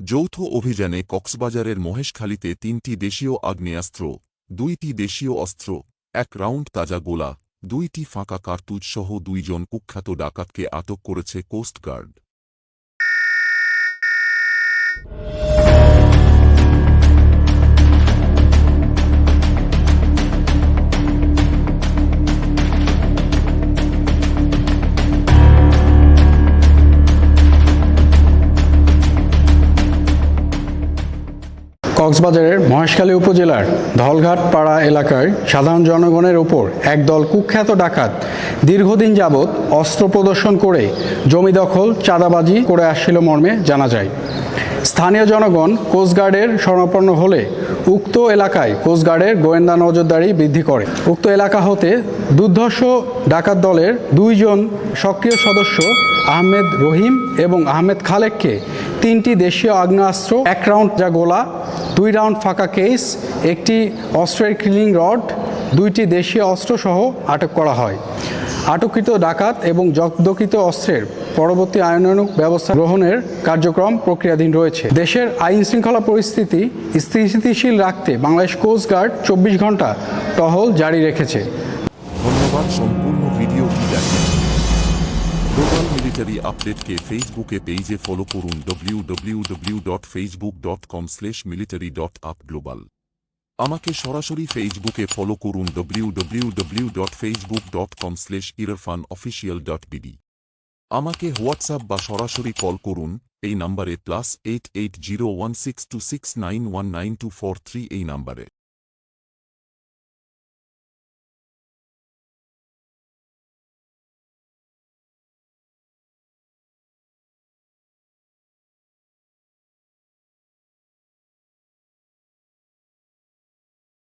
যৌথ অভিযানে কক্সবাজারের মহেশখালীতে তিনটি দেশীয় আগ্নেয়াস্ত্র, দুইটি দেশীয় অস্ত্র, এক রাউন্ড তাজা গোলা, দুইটি ফাঁকা কার্তুজসহ দুইজন কুখ্যাত ডাকাতকে আটক করেছে কোস্টগার্ড। কক্সবাজারের মহেশখালী উপজেলার ধলঘাট পাড়া এলাকায় সাধারণ জনগণের ওপর একদল কুখ্যাত ডাকাত দীর্ঘদিন যাবৎ অস্ত্র প্রদর্শন করে জমি দখল, চাঁদাবাজি করে আসছিল মর্মে জানা যায়। স্থানীয় জনগণ কোস্টগার্ডের শরণাপন্ন হলে উক্ত এলাকায় কোস্টগার্ডের গোয়েন্দা নজরদারি বৃদ্ধি করে। উক্ত এলাকা হতে দুর্ধর্ষ ডাকাত দলের দুইজন সক্রিয় সদস্য আহমেদ রহিম এবং আহমেদ খালেককে তিনটি দেশীয় আগ্নেয়াস্ত্র, এক রাউন্ড যা গোলা দুই রাউন্ড ফাঁকা কেস, একটি অস্ত্রের ক্লিং রড, দুইটি দেশীয় অস্ত্রসহ আটক করা হয়। আটককৃত ডাকাত এবং জব্দকৃত অস্ত্রের পরবর্তী আইনানুগ ব্যবস্থা গ্রহণের কার্যক্রম প্রক্রিয়াধীন রয়েছে। দেশের আইন শৃঙ্খলা পরিস্থিতি স্থিতিশীল রাখতে বাংলাদেশ কোস্টগার্ড চব্বিশ ঘণ্টা টহল জারি রেখেছে। ধন্যবাদ গ্লোবাল মিলিটারি আপডেটকে ফেসবুকে পেজে ফলো করুন www.facebook.com military.upglobal আমাকে সরাসরি ফেসবুকে ফলো করুন www.facebook.com irfanofficial.bd আমাকে হোয়াটসঅ্যাপ বা সরাসরি কল করুন, এই নাম্বারে plus eight eight zero one six two six nine one nine two four three এই নাম্বারে